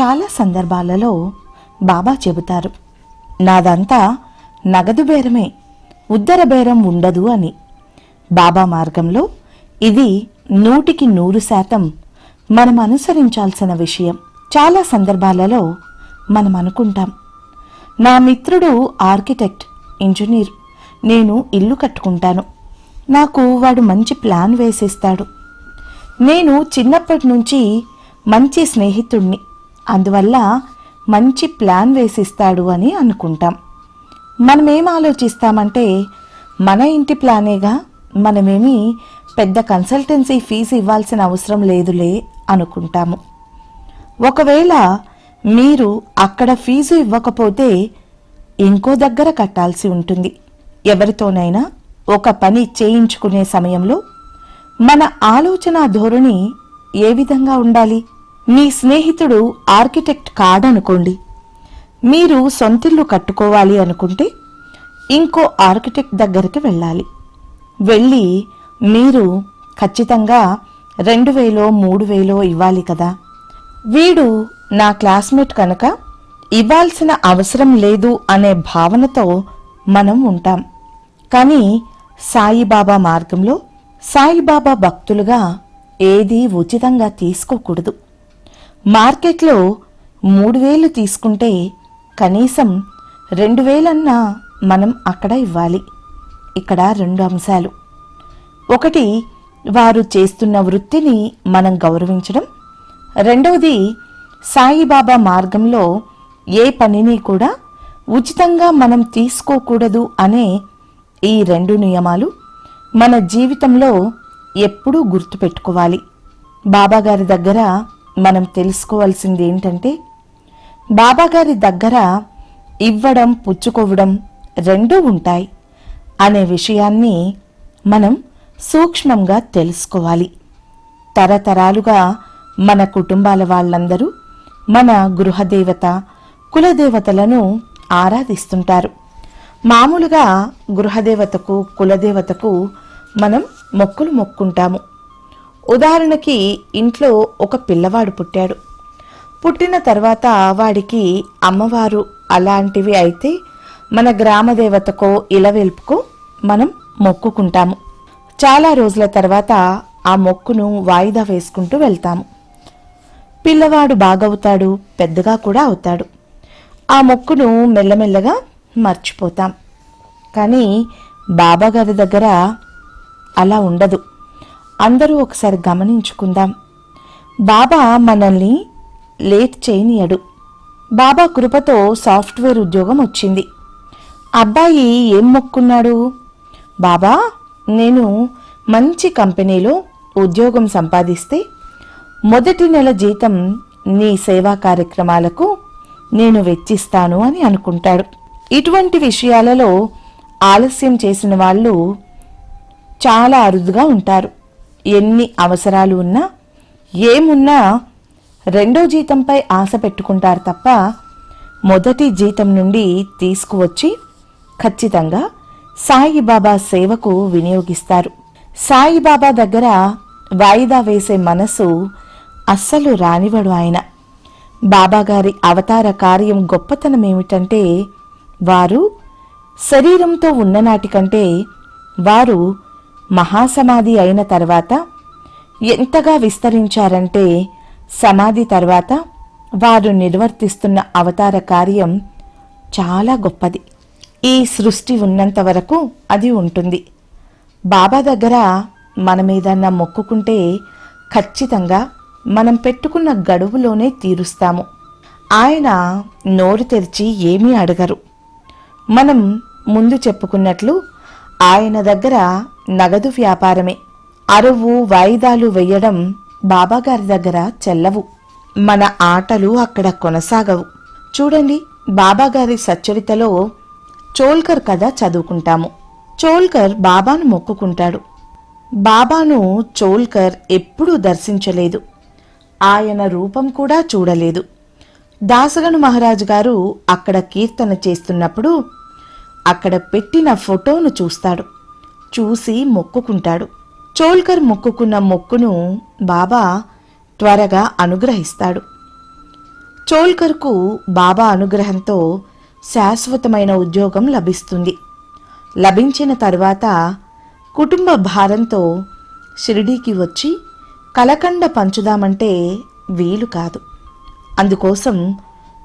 చాలా సందర్భాలలో బాబా చెబుతారు నాదంతా నగదు బేరమే ఉద్దర బేరం ఉండదు అని. బాబా మార్గంలో ఇది నూటికి నూరు శాతం మనం అనుసరించాల్సిన విషయం. చాలా సందర్భాలలో మనం అనుకుంటాం నా మిత్రుడు ఆర్కిటెక్ట్ ఇంజనీర్ నేను ఇల్లు కట్టుకుంటాను నాకు వాడు మంచి ప్లాన్ వేసిస్తాడు. నేను చిన్నప్పటి నుంచి మంచి స్నేహితుణ్ణి అందువల్ల మంచి ప్లాన్ వేసిస్తాడు అని అనుకుంటాం. మనమేం ఆలోచిస్తామంటే మన ఇంటి ప్లానేగా మనమేమి పెద్ద కన్సల్టెన్సీ ఫీజు ఇవ్వాల్సిన అవసరం లేదులే అనుకుంటాము. ఒకవేళ మీరు అక్కడ ఫీజు ఇవ్వకపోతే ఇంకో దగ్గర కట్టాల్సి ఉంటుంది. ఎవరితోనైనా ఒక పని చేయించుకునే సమయంలో మన ఆలోచన ధోరణి ఏ విధంగా ఉండాలి? మీ స్నేహితుడు ఆర్కిటెక్ట్ కాడనుకోండి. మీరు సొంతిల్లు కట్టుకోవాలి అనుకుంటే ఇంకో ఆర్కిటెక్ట్ దగ్గరికి వెళ్ళాలి. వెళ్ళి మీరు ఖచ్చితంగా రెండు వేలో మూడు వేలో ఇవ్వాలి కదా. వీడు నా క్లాస్మేట్ కనుక ఇవ్వాల్సిన అవసరం లేదు అనే భావనతో మనం ఉంటాం. కానీ సాయిబాబా మార్గంలో సాయిబాబా భక్తులుగా ఏదీ ఉచితంగా తీసుకోకూడదు. మార్కెట్లో మూడు వేలు తీసుకుంటే కనీసం రెండు వేలన్నా మనం అక్కడ ఇవ్వాలి. ఇక్కడ రెండు అంశాలు. ఒకటి వారు చేస్తున్న వృత్తిని మనం గౌరవించడం. రెండవది సాయిబాబా మార్గంలో ఏ పనిని కూడా ఉచితంగా మనం తీసుకోకూడదు అనే ఈ రెండు నియమాలు మన జీవితంలో ఎప్పుడూ గుర్తుపెట్టుకోవాలి. బాబాగారి దగ్గర మనం తెలుసుకోవాల్సింది ఏంటంటే బాబాగారి దగ్గర ఇవ్వడం పుచ్చుకోవడం రెండూ ఉంటాయి అనే విషయాన్ని మనం సూక్ష్మంగా తెలుసుకోవాలి. తరతరాలుగా మన కుటుంబాల వాళ్ళందరూ మన గృహదేవత కులదేవతలను ఆరాధిస్తుంటారు. మామూలుగా గృహదేవతకు కులదేవతకు మనం మొక్కులు మొక్కుంటాము. ఉదాహరణకి ఇంట్లో ఒక పిల్లవాడు పుట్టాడు. పుట్టిన తర్వాత వాడికి అమ్మవారు అలాంటివి అయితే మన గ్రామదేవతకో ఇలవెల్పుకో మనం మొక్కుకుంటాము. చాలా రోజుల తర్వాత ఆ మొక్కును వాయిదా వేసుకుంటూ వెళ్తాము. పిల్లవాడు బాగవుతాడు పెద్దగా కూడా అవుతాడు. ఆ మొక్కును మెల్లమెల్లగా మర్చిపోతాం. కానీ బాబాగారి దగ్గర అలా ఉండదు. అందరూ ఒకసారి గమనించుకుందాం. బాబా మనల్ని లేట్ చేయనియడు. బాబా కృపతో సాఫ్ట్వేర్ ఉద్యోగం వచ్చింది. అబ్బాయి ఏం మొక్కున్నాడు? బాబా నేను మంచి కంపెనీలో ఉద్యోగం సంపాదిస్తే మొదటి నెల జీతం నీ సేవా కార్యక్రమాలకు నేను వెచ్చిస్తాను అని అనుకుంటాడు. ఇటువంటి విషయాలలో ఆలస్యం చేసిన వాళ్ళు చాలా అరుదుగా ఉంటారు. ఎన్ని అవసరాలు ఉన్నా ఏమున్నా రెండో జీతంపై ఆశ పెట్టుకుంటారు తప్ప మొదటి జీతం నుండి తీసుకువచ్చి ఖచ్చితంగా సాయిబాబా సేవకు వినియోగిస్తారు. సాయిబాబా దగ్గర వాయిదా వేసే మనసు అస్సలు రానివడు ఆయన. బాబాగారి అవతార కార్యం గొప్పతనం ఏమిటంటే వారు శరీరంతో ఉన్ననాటి కంటే వారు మహాసమాధి అయిన తర్వాత ఎంతగా విస్తరించారంటే సమాధి తర్వాత వారు నిర్వర్తిస్తున్న అవతార కార్యం చాలా గొప్పది. ఈ సృష్టి ఉన్నంత వరకు అది ఉంటుంది. బాబా దగ్గర మనమేదన్నా మొక్కుకుంటే ఖచ్చితంగా మనం పెట్టుకున్న గడువులోనే తీరుస్తాము. ఆయన నోరు తెరిచి ఏమీ అడగరు. మనం ముందు చెప్పుకున్నట్లు ఆయన దగ్గర నగదు వ్యాపారమే. అరువు వాయిదాలు వెయ్యడం బాబాగారి దగ్గర చెల్లవు. మన ఆటలు అక్కడ కొనసాగవు. చూడండి బాబాగారి సచ్చరితలో చోల్కర్ కథ చదువుకుంటాము. చోల్కర్ బాబాను మొక్కుకుంటాడు. బాబాను చోల్కర్ ఎప్పుడూ దర్శించలేదు. ఆయన రూపం కూడా చూడలేదు. దాసగను మహారాజు గారు అక్కడ కీర్తన చేస్తున్నప్పుడు అక్కడ పెట్టిన ఫోటోను చూస్తాడు. చూసి మొక్కుకుంటాడు. చోల్కర్ మొక్కుకున్న మొక్కును బాబా త్వరగా అనుగ్రహిస్తాడు. చోల్కర్కు బాబా అనుగ్రహంతో శాశ్వతమైన ఉద్యోగం లభిస్తుంది. లభించిన తర్వాత కుటుంబ భారంతో షిరిడీకి వచ్చి కలకండ పంచుదామంటే వీలు కాదు. అందుకోసం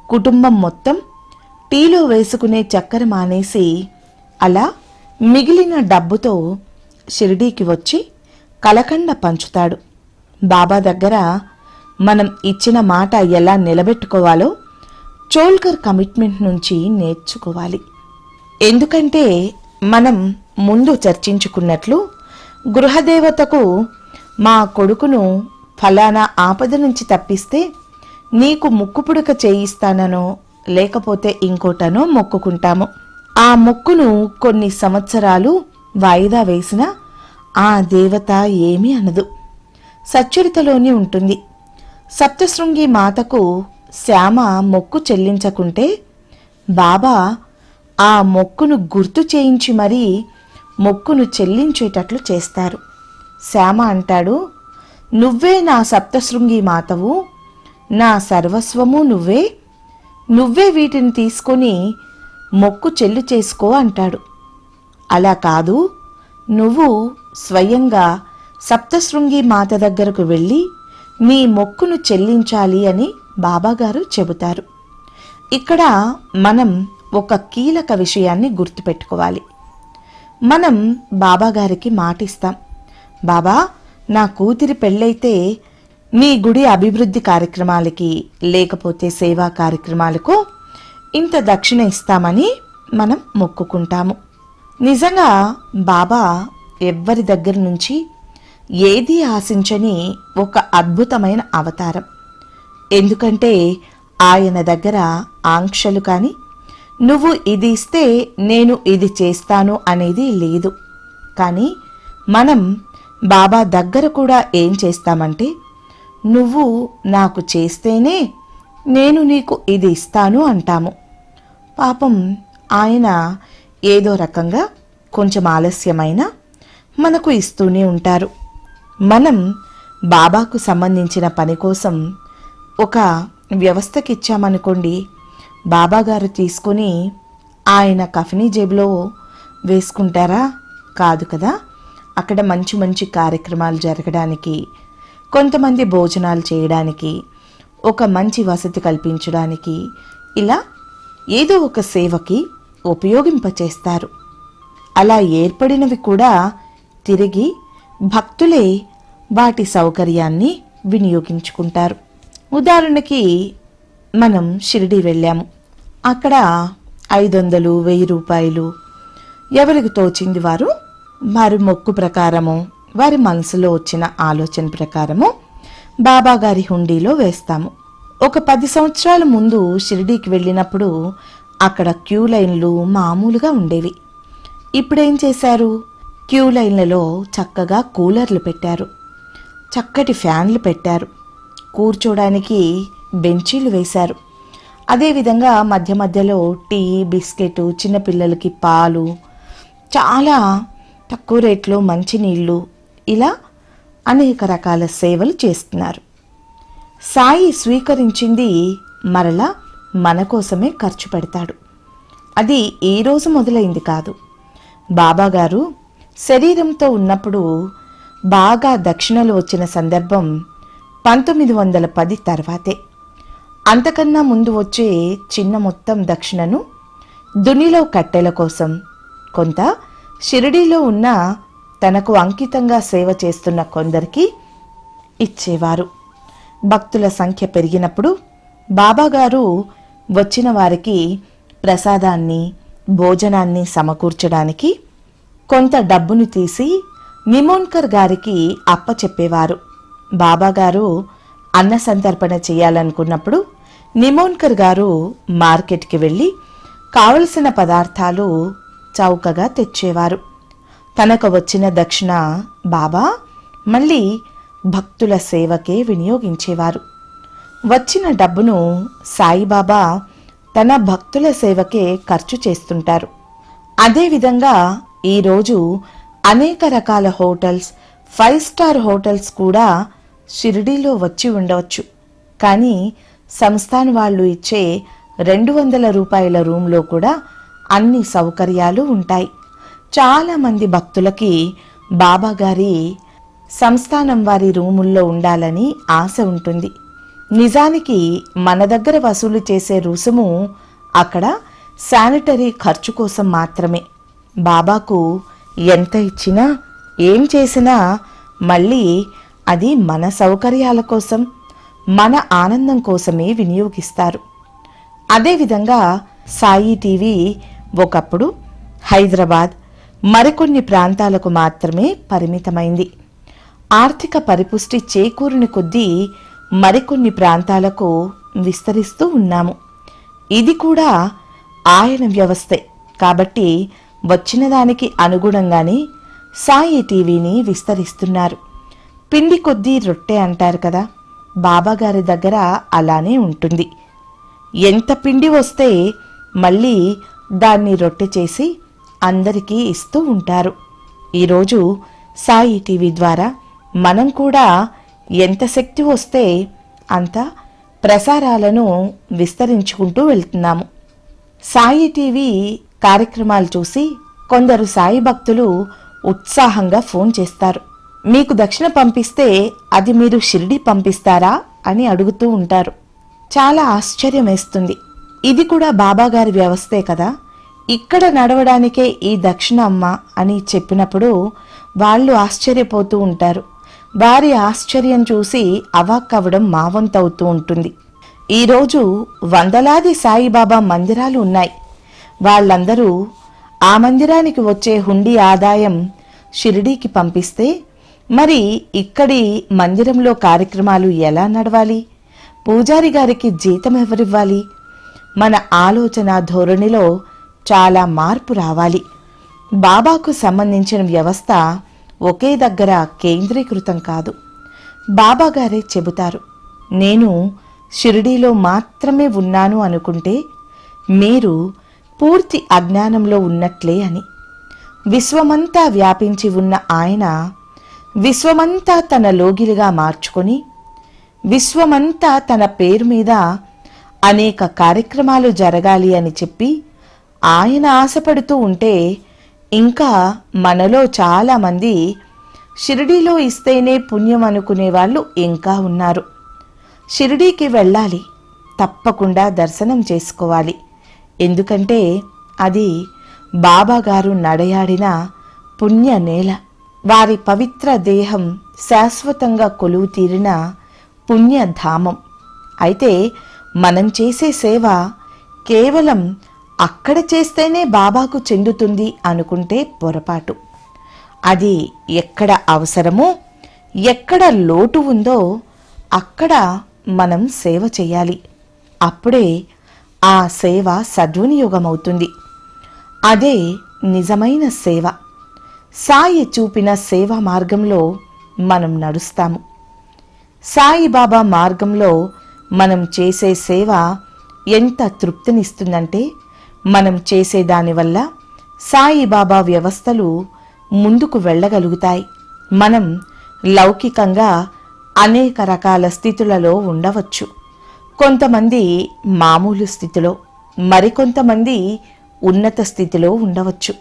కుటుంబం మొత్తం టీలో వేసుకునే చక్కెర మానేసి అలా మిగిలిన డబ్బుతో షిరిడీకి వచ్చి కలకండ పంచుతాడు. బాబా దగ్గర మనం ఇచ్చిన మాట ఎలా నిలబెట్టుకోవాలో చోల్కర్ కమిట్మెంట్ నుంచి నేర్చుకోవాలి. ఎందుకంటే మనం ముందు చర్చించుకున్నట్లు గృహదేవతకు మా కొడుకును ఫలానా ఆపద నుంచి తప్పిస్తే నీకు ముక్కుపుడక చేయిస్తాననో లేకపోతే ఇంకోటనో మొక్కుకుంటాము. ఆ మొక్కును కొన్ని సంవత్సరాలు వాయిదా వేసినా ఆ దేవత ఏమీ అనదు. సచ్చరితలోనే ఉంటుంది. సప్తశృంగి మాతకు శ్యామ మొక్కు చెల్లించకుంటే బాబా ఆ మొక్కును గుర్తు చేయించి మరీ మొక్కును చెల్లించేటట్లు చేస్తారు. శ్యామ అంటాడు నువ్వే నా సప్తశృంగి మాతవు నా సర్వస్వము నువ్వే నువ్వే వీటిని తీసుకొని మొక్కు చెల్లు చేసుకో అంటాడు. అలా కాదు నువ్వు స్వయంగా సప్తశృంగి మాత దగ్గరకు వెళ్ళి నీ మొక్కును చెల్లించాలి అని బాబాగారు చెబుతారు. ఇక్కడ మనం ఒక కీలక విషయాన్ని గుర్తుపెట్టుకోవాలి. మనం బాబాగారికి మాటిస్తాం. బాబా నా కూతురి పెళ్ళైతే మీ గుడి అభివృద్ధి కార్యక్రమాలకి లేకపోతే సేవా కార్యక్రమాలకు ఇంత దక్షిణ ఇస్తామని మనం మొక్కుకుంటాము. నిజంగా బాబా ఎవ్వరి దగ్గర నుంచి ఏది ఆశించని ఒక అద్భుతమైన అవతారం. ఎందుకంటే ఆయన దగ్గర ఆంక్షలు కానీ నువ్వు ఇది ఇస్తే నేను ఇది చేస్తాను అనేది లేదు. కానీ మనం బాబా దగ్గర కూడా ఏం చేస్తామంటే నువ్వు నాకు చేస్తేనే నేను నీకు ఇది ఇస్తాను అంటాము. పాపం ఆయన ఏదో రకంగా కొంచెం ఆలస్యమైన మనకు ఇస్తూనే ఉంటారు. మనం బాబాకు సంబంధించిన పని కోసం ఒక వ్యవస్థకిచ్చామనుకోండి బాబాగారు తీసుకొని ఆయన కఫనీ జేబులో వేసుకుంటారా? కాదు కదా. అక్కడ మంచి మంచి కార్యక్రమాలు జరగడానికి కొంతమంది భోజనాలు చేయడానికి ఒక మంచి వసతి కల్పించడానికి ఇలా ఏదో ఒక సేవకి ఉపయోగింపచేస్తారు. అలా ఏర్పడినవి కూడా తిరిగి భక్తులే వాటి సౌకర్యాన్ని వినియోగించుకుంటారు. ఉదాహరణకి మనం షిరిడి వెళ్ళాము. అక్కడ ఐదు వందలు వెయ్యి రూపాయలు ఎవరికి తోచింది వారు? వారి మొక్కు ప్రకారము వారి మనసులో వచ్చిన ఆలోచన ప్రకారము బాబాగారి హుండీలో వేస్తాము. ఒక పది సంవత్సరాల ముందు షిరిడీకి వెళ్ళినప్పుడు అక్కడ క్యూ లైన్లు మామూలుగా ఉండేవి. ఇప్పుడేం చేశారు? క్యూ లైన్లలో చక్కగా కూలర్లు పెట్టారు. చక్కటి ఫ్యాన్లు పెట్టారు. కూర్చోడానికి బెంచీలు వేశారు. అదేవిధంగా మధ్య మధ్యలో టీ బిస్కెట్ చిన్నపిల్లలకి పాలు చాలా తక్కువ రేట్లో మంచినీళ్ళు ఇలా అనేక రకాల సేవలు చేస్తున్నారు. సాయి స్వీకరించింది మరలా మన కోసమే ఖర్చు పెడతాడు. అది ఈ రోజు మొదలైంది కాదు. బాబాగారు శరీరంతో ఉన్నప్పుడు బాగా దక్షిణలు వచ్చిన సందర్భం పంతొమ్మిది వందల పది తర్వాతే. అంతకన్నా ముందు వచ్చే చిన్న మొత్తం దక్షిణను దునిలో కట్టెల కోసం కొంత షిరిడీలో ఉన్న తనకు అంకితంగా సేవ చేస్తున్న కొందరికి ఇచ్చేవారు. భక్తుల సంఖ్య పెరిగినప్పుడు బాబాగారు వచ్చిన వారికి ప్రసాదాన్ని భోజనాన్ని సమకూర్చడానికి కొంత డబ్బును తీసి నిమోన్కర్ గారికి అప్పచెప్పేవారు. బాబాగారు అన్న సంతర్పణ చేయాలనుకున్నప్పుడు నిమోన్కర్ గారు మార్కెట్కి వెళ్ళి కావలసిన పదార్థాలు చౌకగా తెచ్చేవారు. తనకు వచ్చిన దక్షిణ బాబా మళ్ళీ భక్తుల సేవకే వినియోగించేవారు. వచ్చిన డబ్బును సాయిబాబా తన భక్తుల సేవకే ఖర్చు చేస్తుంటారు. అదేవిధంగా ఈరోజు అనేక రకాల హోటల్స్ ఫైవ్ స్టార్ హోటల్స్ కూడా షిరిడీలో వచ్చి ఉండవచ్చు. కానీ సంస్థాన్ వాళ్ళు ఇచ్చే రెండు వందల రూపాయల రూమ్లో కూడా అన్ని సౌకర్యాలు ఉంటాయి. చాలామంది భక్తులకి బాబాగారి సంస్థానం వారి రూముల్లో ఉండాలని ఆశ ఉంటుంది. నిజానికి మన దగ్గర వసూలు చేసే రుసుము అక్కడ శానిటరీ ఖర్చు కోసం మాత్రమే. బాబాకు ఎంత ఇచ్చినా ఏం చేసినా మళ్ళీ అది మన సౌకర్యాల కోసం మన ఆనందం కోసమే వినియోగిస్తారు. అదేవిధంగా సాయి టీవీ ఒకప్పుడు హైదరాబాద్ మరికొన్ని ప్రాంతాలకు మాత్రమే పరిమితమైంది. ఆర్థిక పరిపుష్టి చేకూరిన కొద్దీ మరికొన్ని ప్రాంతాలకు విస్తరిస్తూ ఉన్నాము. ఇది కూడా ఆయన వ్యవస్థే. కాబట్టి వచ్చిన దానికి అనుగుణంగానే సాయి టీవీని విస్తరిస్తున్నారు. పిండి కొద్దీ రొట్టె అంటారు కదా బాబాగారి దగ్గర అలానే ఉంటుంది. ఎంత పిండి వస్తే మళ్ళీ దాన్ని రొట్టె చేసి అందరికీ ఇస్తూ ఉంటారు. ఈరోజు సాయి టీవీ ద్వారా మనం కూడా ఎంత శక్తి వస్తే అంత ప్రసారాలను విస్తరించుకుంటూ వెళ్తున్నాము. సాయి టీవీ కార్యక్రమాలు చూసి కొందరు సాయి భక్తులు ఉత్సాహంగా ఫోన్ చేస్తారు. మీకు దక్షిణ పంపిస్తే అది మీరు షిరిడి పంపిస్తారా అని అడుగుతూ ఉంటారు. చాలా ఆశ్చర్యం వేస్తుంది ఇది కూడా బాబాగారి వ్యవస్థే కదా. ఇక్కడ నడవడానికే ఈ దక్షిణ అమ్మ అని చెప్పినప్పుడు వాళ్ళు ఆశ్చర్యపోతూ ఉంటారు. వారి ఆశ్చర్యం చూసి అవాక్కవడం మావంతవుతూ ఉంటుంది. ఈరోజు వందలాది సాయిబాబా మందిరాలు ఉన్నాయి. వాళ్ళందరూ ఆ మందిరానికి వచ్చే హుండీ ఆదాయం షిరిడీకి పంపిస్తే మరి ఇక్కడి మందిరంలో కార్యక్రమాలు ఎలా నడవాలి? పూజారి గారికి జీతం ఎవరివ్వాలి మన ఆలోచన ధోరణిలో చాలా మార్పు రావాలి. బాబాకు సంబంధించిన వ్యవస్థ ఒకే దగ్గర కేంద్రీకృతం కాదు. బాబాగారే చెబుతారు నేను షిరిడీలో మాత్రమే ఉన్నాను అనుకుంటే మీరు పూర్తి అజ్ఞానంలో ఉన్నట్లే అని. విశ్వమంతా వ్యాపించి ఉన్న ఆయన విశ్వమంతా తన లోగిలిగా మార్చుకొని విశ్వమంతా తన పేరు మీద అనేక కార్యక్రమాలు జరగాలి అని చెప్పి ఆయన ఆశపడుతూ ఉంటే ఇంకా మనలో చాలామంది షిరిడీలో ఇస్తేనే పుణ్యం అనుకునే వాళ్ళు ఇంకా ఉన్నారు. షిరిడీకి వెళ్ళాలి. తప్పకుండా దర్శనం చేసుకోవాలి. ఎందుకంటే అది బాబాగారు నడయాడిన పుణ్య నేల. వారి పవిత్ర దేహం శాశ్వతంగా కొలువు తీరిన పుణ్యధామం. అయితే మనం చేసే సేవ కేవలం అక్కడ చేస్తేనే బాబాకు చెందుతుంది అనుకుంటే పొరపాటు. అది ఎక్కడ అవసరమో ఎక్కడ లోటు ఉందో అక్కడ మనం సేవ చేయాలి. అప్పుడే ఆ సేవ సద్వినియోగమవుతుంది. అదే నిజమైన సేవ. సాయి చూపిన సేవా మార్గంలో మనం నడుస్తాము. సాయిబాబా మార్గంలో మనం చేసే సేవ ఎంత తృప్తినిస్తుందంటే మనం చేసే దానివల్ల సాయిబాబా వ్యవస్థలు ముందుకు వెళ్ళగలుగుతాయి. మనం లౌకికంగా అనేక రకాల స్థితులలో ఉండవచ్చు. కొంతమంది మామూలు స్థితిలో మరికొంతమంది ఉన్నత స్థితిలో ఉండవచ్చు.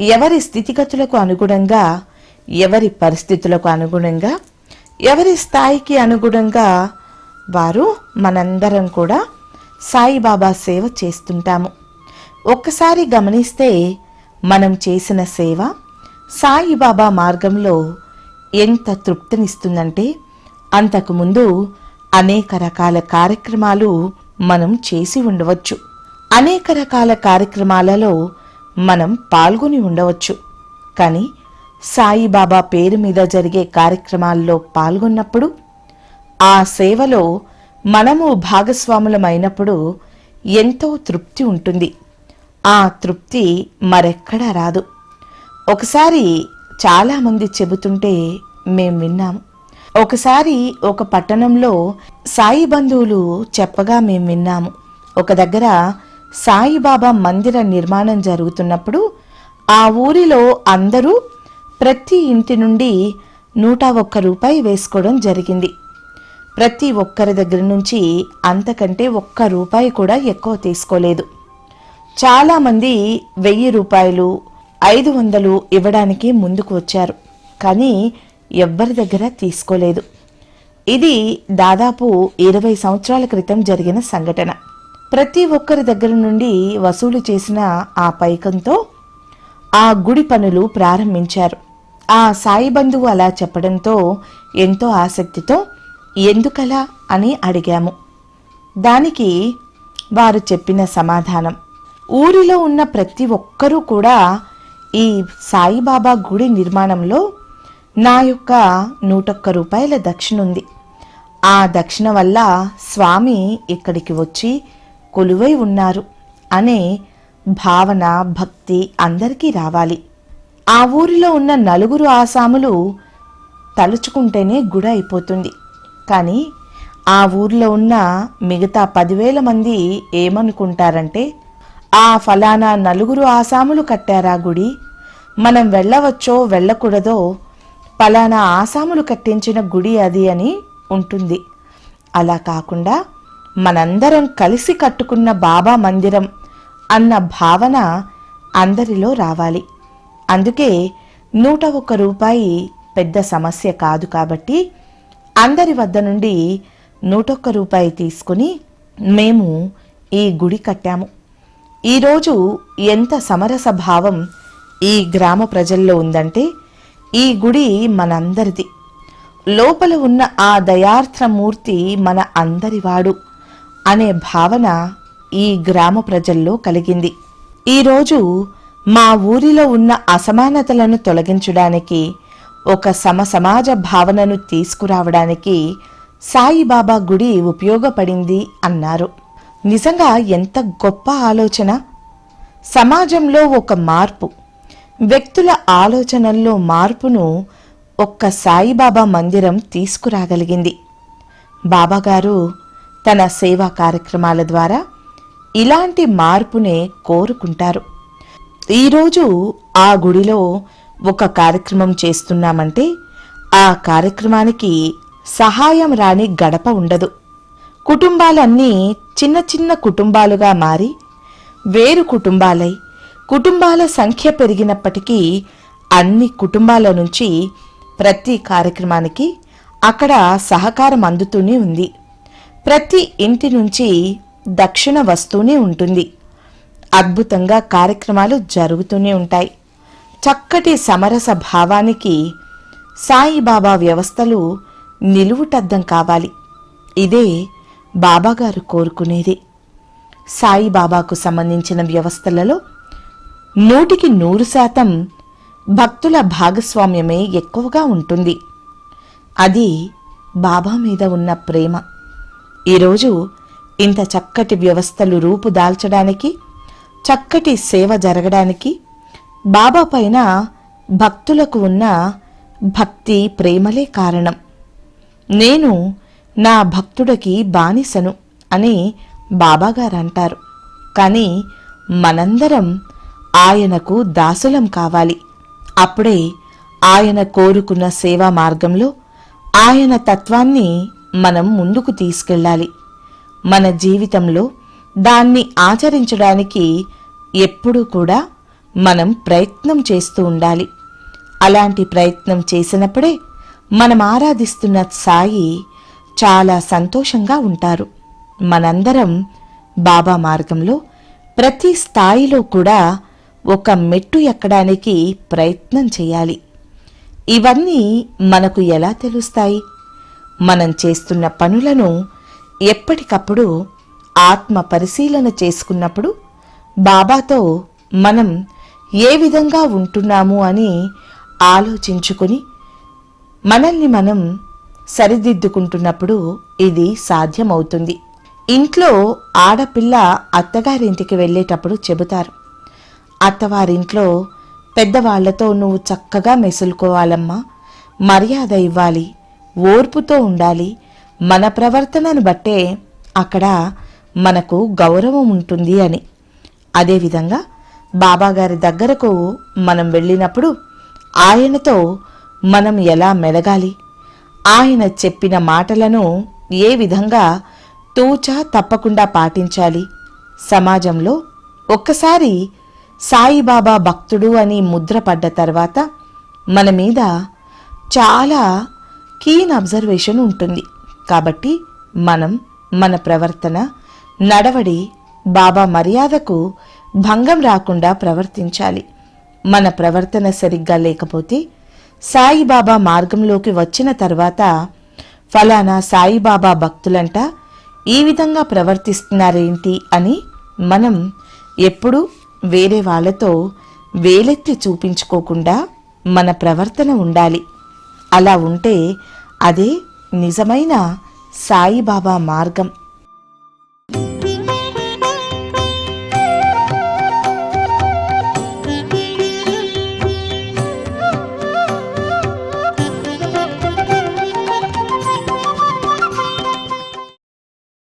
ఎవరి స్థితిగతులకు అనుగుణంగా ఎవరి పరిస్థితులకు అనుగుణంగా ఎవరి స్థాయికి అనుగుణంగా వారు మనందరం కూడా సాయిబాబా సేవ చేస్తుంటాము. ఒక్కసారి గమనిస్తే మనం చేసిన సేవ సాయిబాబా మార్గంలో ఎంత తృప్తినిస్తుందంటే అంతకుముందు అనేక రకాల కార్యక్రమాలు మనం చేసి ఉండవచ్చు. అనేక రకాల కార్యక్రమాలలో మనం పాల్గొని ఉండవచ్చు. కానీ సాయిబాబా పేరు మీద జరిగే కార్యక్రమాల్లో పాల్గొన్నప్పుడు ఆ సేవలో మనము భాగస్వాములమైనప్పుడు ఎంతో తృప్తి ఉంటుంది. ఆ తృప్తి మరెక్కడా రాదు. ఒకసారి చాలామంది చెబుతుంటే మేం విన్నాం. ఒకసారి ఒక పట్టణంలో సాయి బంధువులు చెప్పగా మేం విన్నాము. ఒక దగ్గర సాయిబాబా మందిర నిర్మాణం జరుగుతున్నప్పుడు ఆ ఊరిలో అందరూ ప్రతి ఇంటి నుండి నూట ఒక్క రూపాయి వేసుకోవడం జరిగింది. ప్రతి ఒక్కరి దగ్గర నుంచి అంతకంటే ఒక్క రూపాయి కూడా ఎక్కువ తీసుకోలేదు. చాలామంది వెయ్యి రూపాయలు ఐదు వందలు ఇవ్వడానికి ముందుకు వచ్చారు. కానీ ఎవ్వరి దగ్గర తీసుకోలేదు. ఇది దాదాపు ఇరవై సంవత్సరాల క్రితం జరిగిన సంఘటన. ప్రతి ఒక్కరి దగ్గర నుండి వసూలు చేసిన ఆ పైకంతో ఆ గుడి పనులు ప్రారంభించారు. ఆ సాయి బంధువు అలా చెప్పడంతో ఎంతో ఆసక్తితో ఎందుకలా అని అడిగాము. దానికి వారు చెప్పిన సమాధానం ఊరిలో ఉన్న ప్రతి ఒక్కరూ కూడా ఈ సాయిబాబా గుడి నిర్మాణంలో నా యొక్క నూటొక్క రూపాయల దక్షిణ ఉంది ఆ దక్షిణ వల్ల స్వామి ఇక్కడికి వచ్చి కొలువై ఉన్నారు అనే భావన భక్తి అందరికీ రావాలి. ఆ ఊరిలో ఉన్న నలుగురు ఆసాములు తలుచుకుంటేనే గుడి అయిపోతుంది. కానీ ఆ ఊర్లో ఉన్న మిగతా పదివేల మంది ఏమనుకుంటారంటే ఆ ఫలానా నలుగురు ఆసాములు కట్టారా గుడి? మనం వెళ్ళవచ్చో వెళ్ళకూడదో ఫలానా ఆసాములు కట్టించిన గుడి అది అని ఉంటుంది. అలా కాకుండా మనందరం కలిసి కట్టుకున్న బాబా మందిరం అన్న భావన అందరిలో రావాలి. అందుకే నూట ఒక్క రూపాయి పెద్ద సమస్య కాదు కాబట్టి అందరి వద్ద నుండి నూటొక్క రూపాయి తీసుకుని మేము ఈ గుడి కట్టాము. ఈరోజు ఎంత సమరస భావం ఈ గ్రామ ప్రజల్లో ఉందంటే ఈ గుడి మనందరిది. లోపల ఉన్న ఆ దయార్థమూర్తి మన అందరివాడు అనే భావన ఈ గ్రామ ప్రజల్లో కలిగింది. ఈరోజు మా ఊరిలో ఉన్న అసమానతలను తొలగించడానికి ఒక సమసమాజ భావనను తీసుకురావడానికి సాయిబాబా గుడి ఉపయోగపడింది అన్నారు. నిజంగా ఎంత గొప్ప ఆలోచన? సమాజంలో ఒక మార్పు. వ్యక్తుల ఆలోచనల్లో మార్పును ఒక్క సాయిబాబా మందిరం తీసుకురాగలిగింది. బాబాగారు తన సేవా కార్యక్రమాల ద్వారా ఇలాంటి మార్పునే కోరుకుంటారు. ఈరోజు ఆ గుడిలో ఒక కార్యక్రమం చేస్తున్నామంటే ఆ కార్యక్రమానికి సహాయం రాని గడప ఉండదు. కుటుంబాలన్నీ చిన్న చిన్న కుటుంబాలుగా మారి వేరు కుటుంబాలై కుటుంబాల సంఖ్య పెరిగినప్పటికీ అన్ని కుటుంబాల నుంచి ప్రతి కార్యక్రమానికి అక్కడ సహకారం అందుతూనే ఉంది. ప్రతి ఇంటి నుంచి దక్షిణ వస్తూనే ఉంటుంది. అద్భుతంగా కార్యక్రమాలు జరుగుతూనే ఉంటాయి. చక్కటి సమరస భావానికి సాయిబాబా వ్యవస్థలు నిలువుటద్దం కావాలి. ఇదే బాబాగారు కోరుకునేది. సాయిబాబాకు సంబంధించిన వ్యవస్థలలో నూటికి నూరు శాతం భక్తుల భాగస్వామ్యమే ఎక్కువగా ఉంటుంది. అది బాబా మీద ఉన్న ప్రేమ. ఈరోజు ఇంత చక్కటి వ్యవస్థలు రూపుదాల్చడానికి చక్కటి సేవ జరగడానికి బాబా పైన భక్తులకు ఉన్న భక్తి ప్రేమలే కారణం. నేను నా భక్తుడికి బానిసను అని బాబాగారు అంటారు కానీ మనందరం ఆయనకు దాసులం కావాలి. అప్పుడే ఆయన కోరుకున్న సేవా మార్గంలో ఆయన తత్వాన్ని మనం ముందుకు తీసుకెళ్ళాలి. మన జీవితంలో దాన్ని ఆచరించడానికి ఎప్పుడూ కూడా మనం ప్రయత్నం చేస్తూ ఉండాలి. అలాంటి ప్రయత్నం చేసినప్పుడే మనం ఆరాధిస్తున్న సాయి చాలా సంతోషంగా ఉంటారు. మనందరం బాబా మార్గంలో ప్రతి స్థాయిలో కూడా ఒక మెట్టు ఎక్కడానికి ప్రయత్నం చేయాలి. ఇవన్నీ మనకు ఎలా తెలుస్తాయి? మనం చేస్తున్న పనులను ఎప్పటికప్పుడు ఆత్మ పరిశీలన చేసుకున్నప్పుడు బాబాతో మనం ఏ విధంగా ఉంటున్నాము అని ఆలోచించుకొని మనల్ని మనం సరిదిద్దుకుంటున్నప్పుడు ఇది సాధ్యమవుతుంది. ఇంట్లో ఆడపిల్ల అత్తగారింటికి వెళ్ళేటప్పుడు చెబుతారు. అత్తవారింట్లో పెద్దవాళ్ళతో నువ్వు చక్కగా మెసులుకోవాలమ్మా. మర్యాద ఇవ్వాలి. ఓర్పుతో ఉండాలి. మన ప్రవర్తనను బట్టే అక్కడ మనకు గౌరవం ఉంటుంది అని. అదేవిధంగా బాబాగారి దగ్గరకు మనం వెళ్ళినప్పుడు ఆయనతో మనం ఎలా మెలగాలి? ఆయన చెప్పిన మాటలను ఏ విధంగా తూచా తప్పకుండా పాటించాలి? సమాజంలో ఒక్కసారి సాయిబాబా భక్తుడు అని ముద్ర పడ్డ తర్వాత మన మీద చాలా కీన్ అబ్జర్వేషన్ ఉంటుంది. కాబట్టి మనం మన ప్రవర్తన నడవడి బాబా మర్యాదకు భంగం రాకుండా ప్రవర్తించాలి. మన ప్రవర్తన సరిగ్గా లేకపోతే సాయిబాబా మార్గంలోకి వచ్చిన తర్వాత ఫలానా సాయిబాబా భక్తులంట ఈ విధంగా ప్రవర్తిస్తున్నారేంటి అని మనం ఎప్పుడూ వేరే వాళ్ళతో వేలెత్తి చూపించుకోకుండా మన ప్రవర్తన ఉండాలి. అలా ఉంటే అదే నిజమైన సాయిబాబా మార్గం.